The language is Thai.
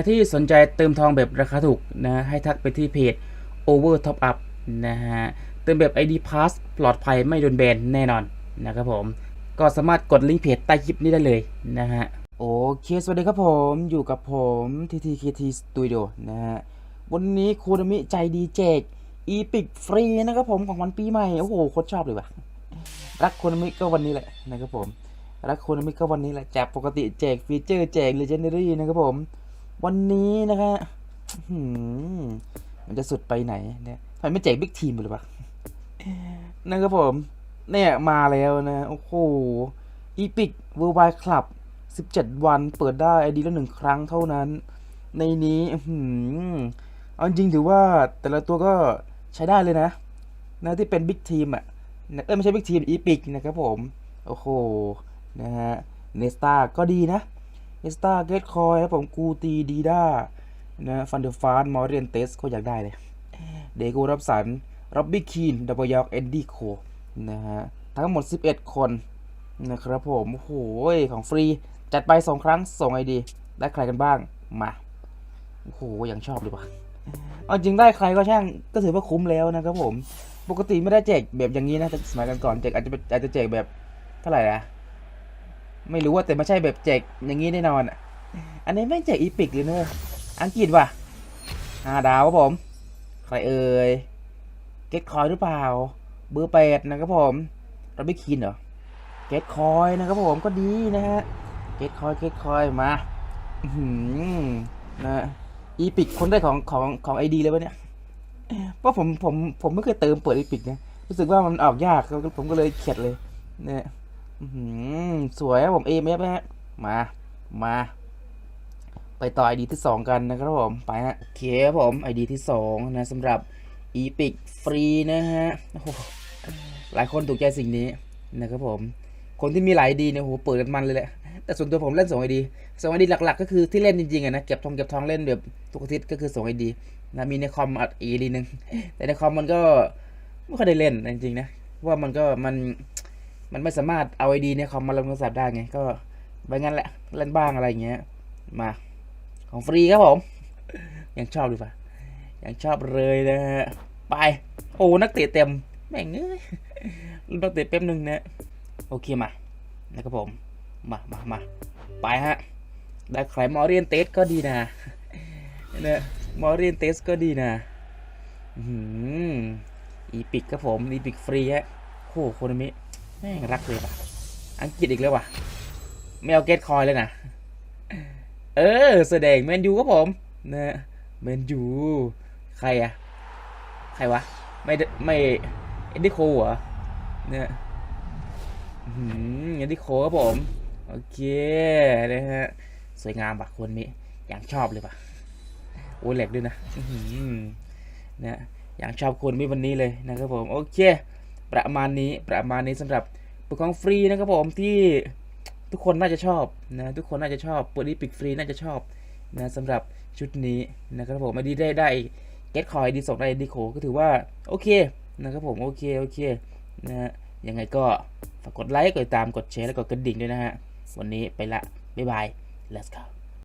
รที่สนใจเติมทองแบบราคาถูกนะ ให้ทักไปที่เพจ Over Top Up นะฮะ เติมแบบ ID Pass ปลอดภัยไม่โดนแบนแน่นอนนะครับผม ก็สามารถกดลิงก์เพจใต้คลิปนี้ได้เลยนะฮะ โอเค สวัสดีครับผม อยู่กับผม TTKT Studio นะฮะ วันนี้คูนามิใจดีแจกอีพิกฟรีนะครับผมของวันปีใหม่ โอ้โหโคตรชอบเลยว่ะ รักคูนามิก็วันนี้แหละนะครับผม รักคูนามิก็วันนี้แหละแจกปกติแจกฟีเจอร์แจก Legendary นะครับผม วันนี้นะฮะอื้อหือมันจะสุดไปไหนเนี่ยทำไมไม่แจกบิ๊กทีมเลยวะนะครับผม เนี่ย มาแล้วนะ โอ้โหอีพิกเวอร์ไวคลับ 17 วันเปิดได้ไอดีละหนึ่งครั้งเท่านั้น ในนี้อื้อหือเอาจริงถือว่าแต่ละตัวก็ใช้ได้เลยนะนะที่เป็นบิ๊กทีมอะ เอ้ยไม่ใช่บิ๊กทีมอีพิกนะครับผม โอ้โห นะฮะ เนสตาก็ดีนะ เนสตาเกตคอยแล้วผมกูตีดีด้านะฟันเดอร์ฟานมอร์เรียนเตสก็อยากได้เลย เดโกรับสันรับบี้คีนดับเบิลยอกเอ็ดดี้โคนะฮะ ทั้งหมด 11 คนนะครับผมโอ้โหของฟรี จัดไป 2 ครั้งส่งไอดีได้ใครกันบ้างมาโอ้โหยังชอบเลยว่ะเอาจริงได้ใครก็ช่างก็ถือว่าคุ้มแล้วนะครับผม ปกติไม่ได้แจกแบบอย่างนี้นะแต่สมัยก่อนๆแจกอาจจะเป็นอาจจะแจกแบบเท่าไหร่นะ ไม่รู้ว่าแต่ไม่ใช่แบบแจกอย่างนี้แน่นอนอะอันนี้ไม่แจกอีพิกเลยเนอะอังกฤษว่ะห้าดาวครับผม ใครเอ่ย เก็ตคอยหรือเปล่า เบอร์แปดนะครับผมเราไม่คินเหรอ เก็ตคอยนะครับผมก็ดีนะฮะ เก็ตคอย เก็ตคอยมาอื้อหือนะอีพิกคนได้ของของของไอดีเลยวะเนี่ย เพราะผมผมผมไม่เคยเติมเปิดอีพิกนะ รู้สึกว่ามันออกยาก ผมก็เลยเข็ดเลย เนี่ย สวยครับผมเอเอฟฮะมา มา ไปต่อไอดีที่สองกันนะครับผม ไปฮะ โอเคครับผมไอดีที่สองนะสำหรับอีพิกฟรีนะฮะโอ้หหลายคนถูกใจสิ่งนี้นะครับผม คนที่มีหลายดีเนี่ยโหเปิดกันมันเลยแหละ แต่ส่วนตัวผมเล่นสองไอดีสองไอดีหลักๆ ก็คือที่เล่นจริงๆอะนะ เก็บทองเก็บทองเล่นแบบทุกอาทิตย์ก็คือสองไอดีนะ มีในคอมอัดอีดีหนึ่งแต่ในคอมมันก็ไม่ค่อยได้เล่นจริงๆนะ ว่ามันก็มัน มันไม่สามารถเอาไอดีในคอมมาลงโทรศัพท์ได้ไง ก็ไปงั้นแหละเล่นบ้างอะไรเงี้ย มา ของฟรีครับผม ยังชอบดูปะยังชอบเลยนะฮะ ไป โอ้นักเตะเต็ม แม่งเอ้ยนักเตะเป๊บหนึ่งนะ โอเคมา นะครับผม มามามาไปฮะ ได้ใครมอเรียนเตสก็ดีนะเนี่ยมอเรียนเตสก็ดีนะอือหืออีพิกครับผม อีพิกฟรีฮะโอ้โหโคนมิ ม่งรักเลยป่ะ อังกฤษอีกแล้วว่ะ ไม่เอาเกตคอยเลยนะ เออแสดงแมนยูครับผมนะแมนยูใครอะใครวะ ไม่ได้ไม่เอ็นดิโคเหรอเนี่ยอืมอย่างที่โคครับผม โอเคนะฮะสวยงามปะคนนี้อย่างชอบเลยปะโอ้ยแหลกด้วยนะอื้อหือนะอย่างชอบคนนี้วันนี้เลยนะครับผม โอเค ประมาณนี้ประมาณนี้สำหรับปุกของฟรีนะครับผมที่ทุกคนน่าจะชอบนะทุกคนน่าจะชอบเปิดอีพิกฟรีน่าจะชอบนะสำหรับชุดนี้นะครับผมไม่ด้ได้ได้เก็ตคอยดีส่งได้ดีโคก็ถือว่าโอเคนะครับผมโอเคโอเคนะยังไงก็ฝากกดไลค์กดติดตามกดแชร์แล้วกดกระดิ่งด้วยนะฮะวันนี้ไปละบ๊ายบาย let's go